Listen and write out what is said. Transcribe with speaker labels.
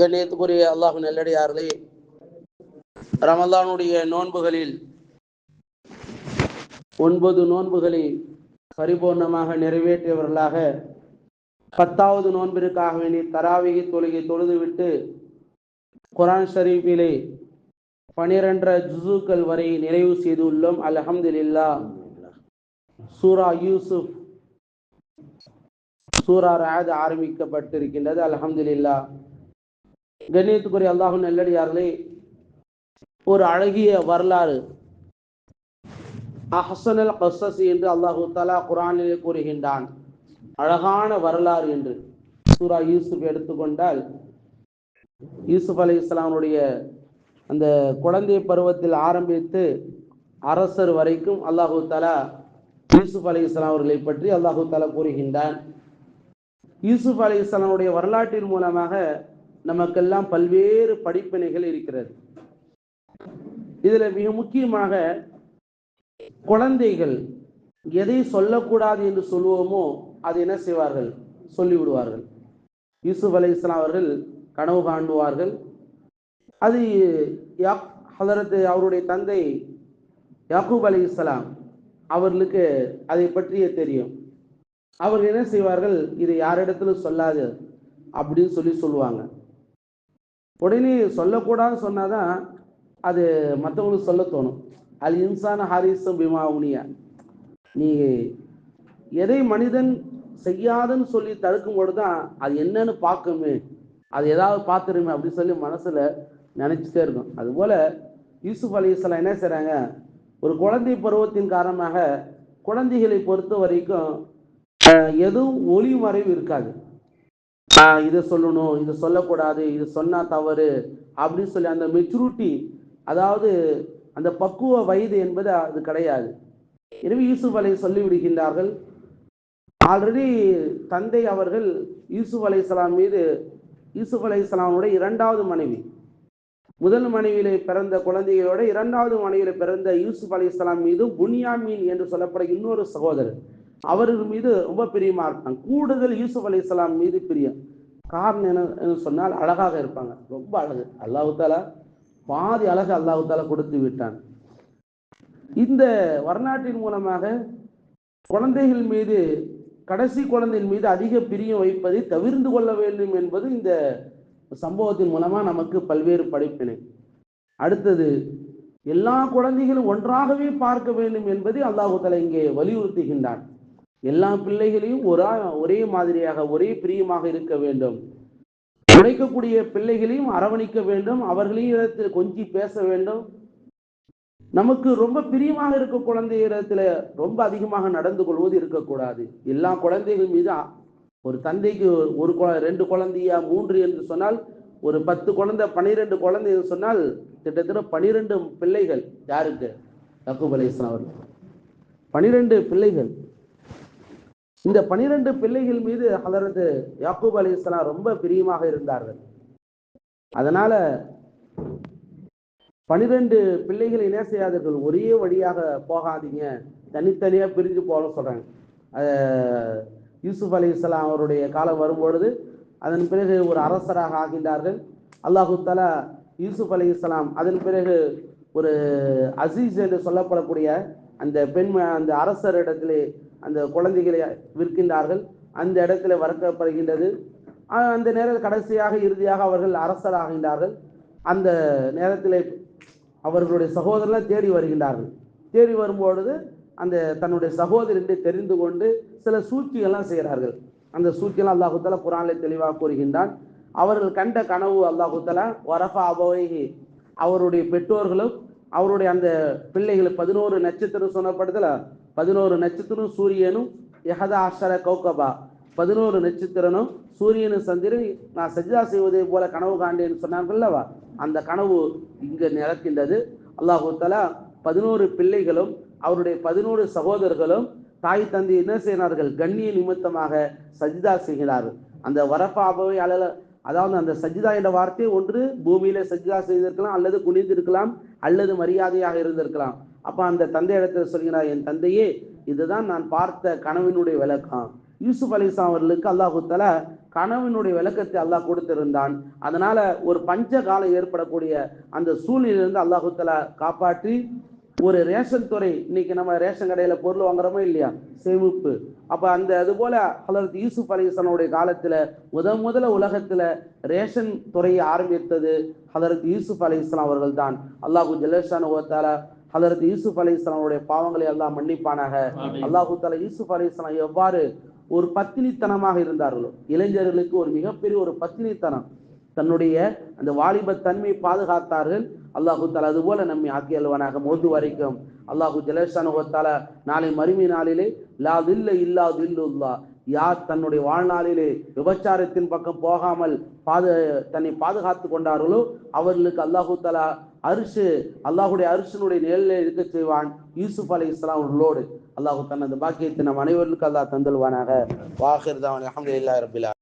Speaker 1: கண்ணியத்துக்குரிய அல்லாஹு நல்லடியார்களே ரமலானுடைய நோன்புகளில் ஒன்பது நோன்புகளை பரிபூர்ணமாக நிறைவேற்றியவர்களாக பத்தாவது நோன்பிற்காக வேண்டி தராவிகி தொழுகை தொழுதுவிட்டு குரான் ஷரீஃபிலே பனிரெண்டரை ஜுசுக்கள் வரை நிறைவு செய்துள்ளோம். அலஹம்துல்லா சூரா யூசுப் சூரா ராஜ் ஆரம்பிக்கப்பட்டிருக்கின்றது. அலஹம்துல்லா கண்ணியத்துக்குரிய அல்லாஹு நெல்லடியார்களே ஒரு அழகிய வரலாறு. அஹசனல் கசஸ் என்று அல்லாஹு தலா குரானிலே கூறுகின்றான். அழகான வரலாறு என்று. சூரா யூசுப் எடுத்துக்கொண்டால் யூசுப் அலி இஸ்லாமுடைய அந்த குழந்தை பருவத்தில் ஆரம்பித்து அரசர் வரைக்கும் அல்லாஹு தலா யூசுப் அலி இஸ்லாம் அவர்களை பற்றி அல்லாஹூ தலா கூறுகின்றான். யூசுப் அலி இஸ்லாமுடைய வரலாற்றின் மூலமாக நமக்கெல்லாம் பல்வேறு படிப்பினைகள் இருக்கிறது. இதுல மிக முக்கியமாக குழந்தைகள் எதை சொல்லக்கூடாது என்று சொல்லுவோமோ அதை என்ன செய்வார்கள்? சொல்லிவிடுவார்கள். யூசுப் அலி இஸ்லாம் அவர்கள் கனவு காண்டுவார்கள் அது யாக் ஹலரத்து அவருடைய தந்தை யாக்கூப் அலி இஸ்லாம் அவர்களுக்கு அதை பற்றிய தெரியும். அவர்கள் என்ன செய்வார்கள்? இதை யாரிடத்திலும் சொல்லாது அப்படின்னு சொல்லி சொல்லுவாங்க. உடனே சொல்லக்கூடாதுன்னு சொன்னாதான் அது மற்றவங்களுக்கு சொல்ல தோணும். அது இன்சான ஹாரிசம் பிமா உனியா. நீ எதை மனிதன் செய்யாதுன்னு சொல்லி தடுக்கும் பொழுது தான் அது என்னன்னு பார்க்குமே. அது ஏதாவது பார்த்துருமே அப்படின்னு சொல்லி மனசுல நினைச்சிட்டே இருக்கும். அதுபோல யூசுப் அலி இஸ்லாம் என்ன செய்கிறாங்க ஒரு குழந்தை பருவத்தின் காரணமாக குழந்தைகளை பொறுத்த வரைக்கும் எதுவும் ஒளி மறைவு இருக்காது. இதை சொல்லணும் இது சொல்லக்கூடாது இது சொன்னா தவறு அப்படின்னு சொல்லி அந்த மெச்சூரிட்டி அதாவது அந்த பக்குவ வயது என்பது அது கிடையாது. எனவே யூசுப் அலை சொல்லிவிடுகின்றார்கள் ஆல்ரெடி தந்தை அவர்கள் யூசுப் அலை மீது யூசுப் அலை இஸ்லாமுடைய இரண்டாவது மனைவி முதல் மனைவியிலே பிறந்த குழந்தைகளோட இரண்டாவது மனைவியில பிறந்த யூசுப் அலை இஸ்லாம் மீது புனியாமீன் என்று சொல்லப்படும் இன்னொரு சகோதரர். அவரது மீது ரொம்ப பிரியமா இருப்பாங்க. கூடுதல் யூசுப் அலி இஸ்லாம் மீது பிரியம். காரணம் என்ன சொன்னால் அழகாக இருப்பாங்க. ரொம்ப அழகு. அல்லாஹு தாலா பாதி அழகு அல்லாஹு தாலா கொடுத்து விட்டான். இந்த வரலாற்றின் மூலமாக குழந்தைகள் மீது கடைசி குழந்தையின் மீது அதிக பிரியம் வைப்பதை தவிர்ந்து கொள்ள வேண்டும் என்பது இந்த சம்பவத்தின் மூலமா நமக்கு பல்வேறு படிப்பினை. அடுத்தது எல்லா குழந்தைகளும் ஒன்றாகவே பார்க்க வேண்டும் என்பதை அல்லாஹு தஆலா இங்கே வலியுறுத்துகின்றான். எல்லா பிள்ளைகளையும் ஒரா ஒரே மாதிரியாக ஒரே பிரியமாக இருக்க வேண்டும். உழைக்கக்கூடிய பிள்ளைகளையும் அரவணைக்க வேண்டும். அவர்களையும் இடத்தில் கொஞ்சி பேச வேண்டும். நமக்கு ரொம்ப பிரியமாக இருக்க குழந்தை இடத்துல ரொம்ப அதிகமாக நடந்து கொள்வது இருக்கக்கூடாது. எல்லா குழந்தைகள் மீது ஒரு தந்தைக்கு ஒரு குழ- ரெண்டு குழந்தையா மூன்று என்று சொன்னால் ஒரு பத்து குழந்தை பனிரெண்டு குழந்தை என்று சொன்னால் கிட்டத்தட்ட பனிரெண்டு பிள்ளைகள் யாருக்கு? யாக்கூப் அலை அவர்கள் பனிரெண்டு பிள்ளைகள். இந்த பனிரெண்டு பிள்ளைகள் மீது ஹலரது யாக்கூப் அலி இஸ்லாம் ரொம்ப பிரியமாக இருந்தார்கள். அதனால பனிரெண்டு பிள்ளைகளை என்ன செய்யாதீர்கள் ஒரே வழியாக போகாதீங்க. தனித்தனியாக பிரிஞ்சு போகணும் சொல்கிறாங்க யூசுப் அலி இஸ்லாம் அவருடைய காலம் வரும்பொழுது அதன் பிறகு ஒரு அரசராக ஆகின்றார்கள். அல்லாஹு தலா யூசுப் அலி இஸ்லாம் அதன் பிறகு ஒரு அசீஸ் என்று சொல்லப்படக்கூடிய அந்த பெண் அந்த அரசரிடத்திலே அந்த குழந்தைகளை விற்கின்றார்கள். அந்த இடத்துல வளர்க்கப்படுகின்றது. அந்த நேரத்தில் கடைசியாக இறுதியாக அவர்கள் அரசராகின்றார்கள். அந்த நேரத்தில் அவர்களுடைய சகோதரர்கள் தேடி வருகின்றார்கள். தேடி வரும்பொழுது அந்த தன்னுடைய சகோதரி தெரிந்து கொண்டு சில சூழ்ச்சிகள்லாம் செய்கிறார்கள். அந்த சூழ்ச்சியெல்லாம் அல்லாஹு தஆலா குரானிலே தெளிவாக கூறுகின்றான். அவர்கள் கண்ட கனவு அல்லாஹு வரஃபா அபவைஹி அவருடைய பெற்றோர்களும் அவருடைய அந்த பிள்ளைகள் பதினோரு நட்சத்திரம் சொன்னப்படுதல பதினோரு நட்சத்திரம் சூரியனும் யஹதா அஷர கௌகபா. பதினோரு நட்சத்திரனும் சூரியனும் சந்திரன் நான் சஜிதா செய்வதை போல கனவு காண்டேன்னு சொன்னாங்கல்லவா அந்த கனவு இங்கு நிலக்கின்றது. அல்லாஹு தலா பதினோரு பிள்ளைகளும் அவருடைய பதினோரு சகோதரர்களும் தாய் தந்தை என்ன செய்கிறார்கள்? கண்ணிய நிமித்தமாக சஜிதா செய்கிறார்கள். அந்த வரப்பாபவை அழல அதாவது அந்த சஜிதா என்ற வார்த்தை ஒன்று பூமியில சஜிதா செய்திருக்கலாம் அல்லது குனிந்திருக்கலாம் அல்லது மரியாதையாக இருந்திருக்கலாம். அப்ப அந்த தந்தை இடத்துல சொல்கிறார் என் தந்தையே இதுதான் நான் பார்த்த கனவினுடைய விளக்கம். யூசுப் அலி அவர்களுக்கு அல்லாஹு தல கனவினுடைய விளக்கத்தை அல்லாஹ் கொடுத்திருந்தான். அதனால ஒரு பஞ்ச காலம் ஏற்படக்கூடிய அந்த சூழ்நிலையிலிருந்து அல்லாஹு தல காப்பாற்றி ஒரு ரேஷன் துறை இன்னைக்கு நம்ம ரேஷன் கடையில பொருள் வாங்குறோமோ இல்லையா? சேமிப்பு. அப்ப அந்த அது போல ஹலரத் யூசுப் அலிஸ்லானுடைய காலத்துல முத முதல்ல உலகத்துல ரேஷன் துறையை ஆரம்பித்தது ஹலரத் யூசுப் அலி இஸ்லாம் அவர்கள் தான் அல்லாஹு ஜலேஷான ஓத்தால ஹலரத் யூசுப் அலி இஸ்லாமுடைய பாவங்களை எல்லாம் மன்னிப்பானாக. அல்லாஹு தாலா யூசுப் அலி இஸ்லாம் எவ்வாறு ஒரு பத்தினித்தனமாக இருந்தார்களோ இளைஞர்களுக்கு ஒரு மிகப்பெரிய ஒரு பத்தினித்தனம். தன்னுடைய அந்த வாலிப தன்மை பாதுகாத்தார்கள். அல்லாஹு தாலா அதுபோல நம்மை ஆக்கி அல்வனாக மோது வரைக்கும். அல்லாஹு ஜலேஷானுவத்தால நாளை மறுமை நாளிலே லா தில்ல இல்லா தில்லுல்லா யார் தன்னுடைய வாழ்நாளிலே விபச்சாரத்தின் பக்கம் போகாமல் பாது தன்னை பாதுகாத்து கொண்டார்களோ அவர்களுக்கு அல்லாஹு தலா அரிசு அல்லாஹுடைய அரிசனுடைய நிழலில் இருக்க செய்வான். யூசுப் அலி இஸ்லாம் அவர்களோடு. அல்லாஹு தன் அந்த பாக்கியத்தை நம் அனைவருக்கும் அல்லாஹ் தந்துள்வானாக வாஹிர் தான் அஹமதுல்லா ரபிலா